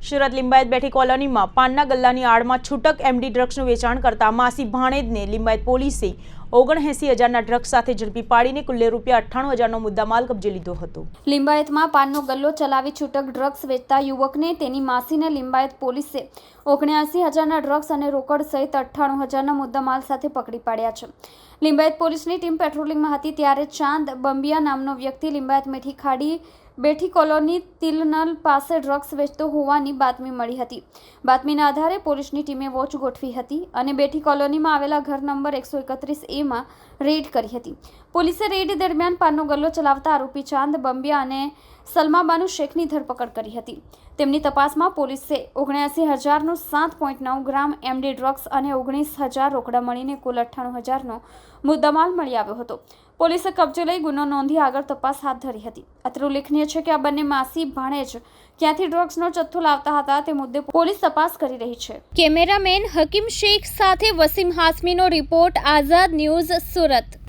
સુરત લિંબાયત બેઠી કોલોનીમાં પાનના ગલ્લાની આડમાં છૂટક એમડી ડ્રગ્સનું વેચાણ કરતા માસી ભાણેજને લિંબાયત પોલીસે ઓગણએંસી હજારના ડ્રગ્સ સાથે ઝડપી પાડીને કુલ્લે રૂપિયા અઠ્ઠાણું હજારનો મુદ્દામાલ કબજે લીધો હતો. લિંબાયતમાં પાનનો ગલ્લો ચલાવી છૂટક ડ્રગ્સ વેચતા યુવકને તેની માસીને લિંબાયત પોલીસે ઓગણ્યાસી હજારના ડ્રગ્સ અને રોકડ સહિત અઠ્ઠાણું હજારના મુદ્દામાલ સાથે પકડી પાડ્યા છે. લિંબાયત પોલીસની ટીમ પેટ્રોલિંગમાં હતી ત્યારે ચાંદ બંબિયા નામનો વ્યક્તિ લિંબાયત મેઠી ખાડી બેઠી કોલોની તિલનલ પાસે ડ્રગ્સ વેચતો હોવાની બાતમી મળી હતી. બાતમીના આધારે પોલીસની ટીમે વોચ ગોઠવી હતી અને બેઠી કોલોનીમાં આવેલા ઘર નંબર એકસો એકત્રીસ એમાં રેડ કરી હતી. પોલીસે રેડ દરમિયાન પાનનો ગલ્લો ચલાવતા આરોપી ચાંદ બંબિયા અને સલમાબાનુ શેખની ધરપકડ કરી હતી. તેમની તપાસમાં પોલીસે ઓગણ્યાસી હજારનું સાત પોઈન્ટ નવ ગ્રામ એમડી ડ્રગ્સ અને ઓગણીસ હજાર રોકડા મળીને કુલ અઠ્ઠાણું હજારનો મુદ્દામાલ મળી આવ્યો હતો. પોલીસે કબજે લઈ ગુનો નોંધી આગળ તપાસ હાથ ધરી હતી. અત્રે ઉલ્લેખનીય છે કે આ બંને માસી ભાણેજ ક્યાંથી ડ્રગ્સનો જથ્થો લાવતા હતા તે મુદ્દે પોલીસ તપાસ કરી રહી છે. કેમેરામેન હકીમ શેખ સાથે વસીમ હાસમીનો રિપોર્ટ, આઝાદ ન્યૂઝ સુરત.